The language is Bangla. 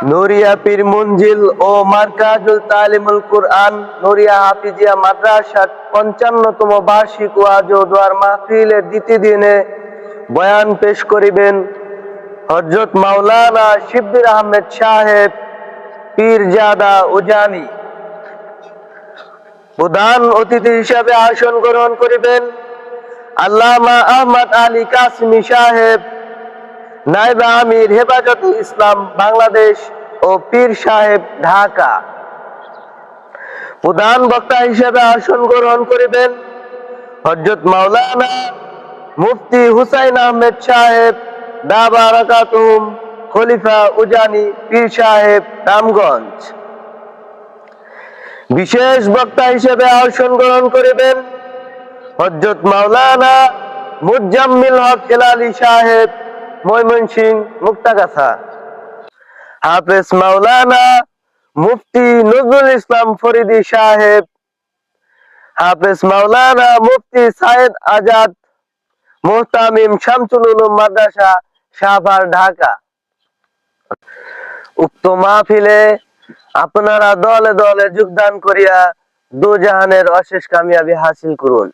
নুরিয়া পীর মঞ্জিল ও মার্কাজুল তালিমুল কুরআন, নুরিয়া হাফিজিয়া মাদ্রাসার পঞ্চান্নতম বার্ষিক ওয়াজ ও দোয়ার মাহফিলের দ্বিতীয় দিনে বয়ান পেশ করিবেন হজরত মাওলানা শিব্বির আহমেদ সাহেব পীরজাদা উজানি। প্রধান অতিথি হিসাবে আসন গ্রহণ করিবেন আল্লামা আহমদ আলী কাসমি সাহেব নাইবা আমির হেফাজত ইসলাম বাংলাদেশ ও পীর সাহেব ঢাকা। প্রধান বক্তা হিসেবে আসন গ্রহণ করিবেন হজরত মাওলানা মুফতি হুসাইন আহমেদ সাহেব দাবারাকাতুম খলিফা উজানি পীর সাহেব রামগঞ্জ। বিশেষ বক্তা হিসেবে আসন গ্রহণ করিবেন হজরত মাওলানা মুজাম্মিল হক হেলালি সাহেব মুক্তাগাছা। হাফেজ মাওলানা মুফতি নজরুল ইসলাম ফরিদি সাহেব। হাফেজ মাওলানা মুফতি সাইদ আজাদ মোহতামিম শামসুল মাদ্রাসা, শাহবাগ, ঢাকা। উক্ত মাহফিলে আপনারা দলে দলে যোগদান করিয়া দু জাহানের অশেষ কামিয়াবি হাসিল করুন।